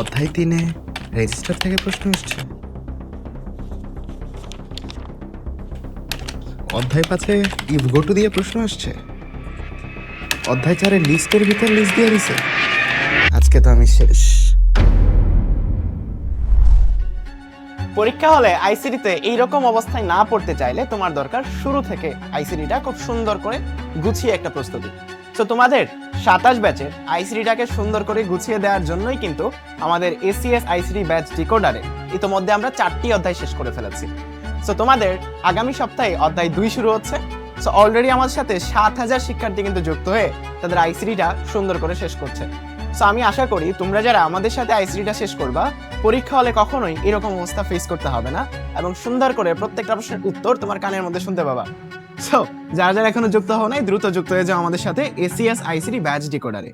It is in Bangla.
অধ্যায় তিনে রেজিস্টার থেকে প্রশ্ন এসছে অধ্যায় পাঁচে ইফ গোটু দিয়ে প্রশ্ন আসছে। অধ্যায় চারের লিস্টের ভিতর লিস্ট দিয়ে দিছে। আজকে তো আমি শেষ। পরীক্ষা হলে আইসিডিতে এইরকম অবস্থায় না পড়তে চাইলে তোমার দরকার শুরু থেকে। আইসিডিটা খুব সুন্দর করে গুছিয়ে একটা প্রস্তুতি। তো তোমাদের সাতাশ ব্যাচের আইসিডিটাকে সুন্দর করে গুছিয়ে দেওয়ার জন্যই কিন্তু আমাদের এসিএস আইসিডি ব্যাচ ডিকোডারে ইতোমধ্যে আমরা চারটি অধ্যায় শেষ করে ফেলেছি। সো তোমাদের আগামী সপ্তাহে অধ্যায় দুই শুরু হচ্ছে। সো অলরেডি আমাদের সাথে সাত হাজার শিক্ষার্থী কিন্তু যুক্ত হয়ে তাদের আইসিডিটা সুন্দর করে শেষ করছে। সো আমি আশা করি তোমরা যারা আমাদের সাথে আইসিডিটা শেষ করবা, পরীক্ষা হলে কখনোই এরকম অবস্থা ফেস করতে হবে না এবং সুন্দর করে প্রত্যেকটা প্রশ্নের উত্তর তোমার কানের মধ্যে শুনতে পাবা। সো যারা যারা এখনও যুক্ত হও নাই, দ্রুত যুক্ত হয়ে যাও আমাদের সাথে এসিএস আইসিডি ব্যাচ ডিকোডারে